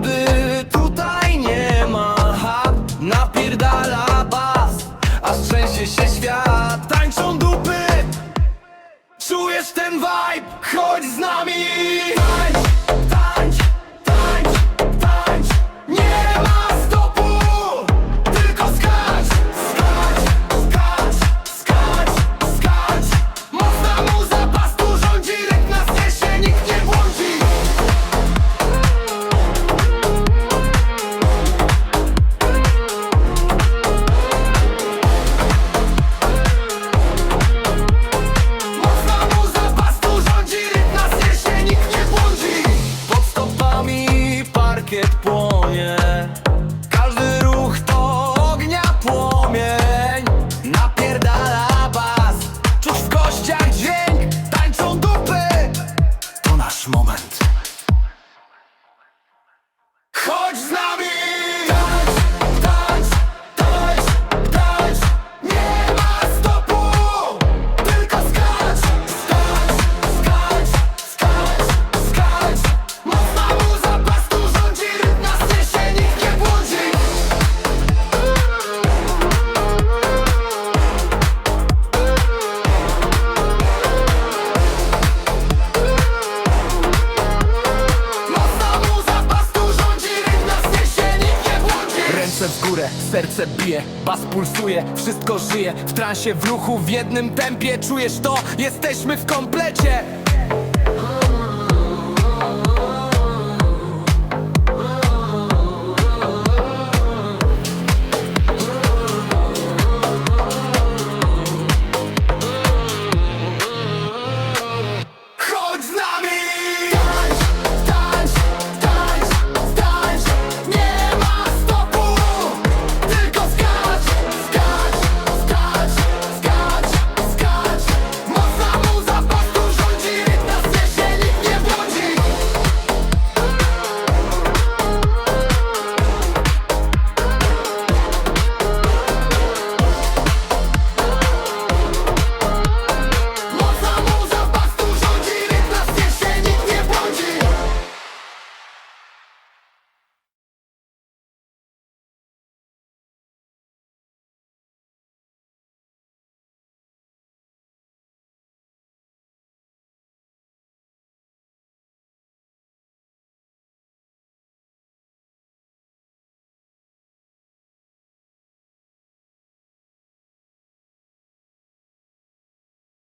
tutaj nie ma. Ha, Napierdala bas, a szczęście się świat. Tańczą dupy, czujesz ten vibe? Chodź z nami. Każdy ruch to ognia płomień. Napierdala bas. Czuć w kościach dźwięk Tańczą dupy. To nasz moment. W górę, serce bije, bas pulsuje, wszystko żyje W transie, w ruchu, w jednym tempie Czujesz to? Jesteśmy w komplecie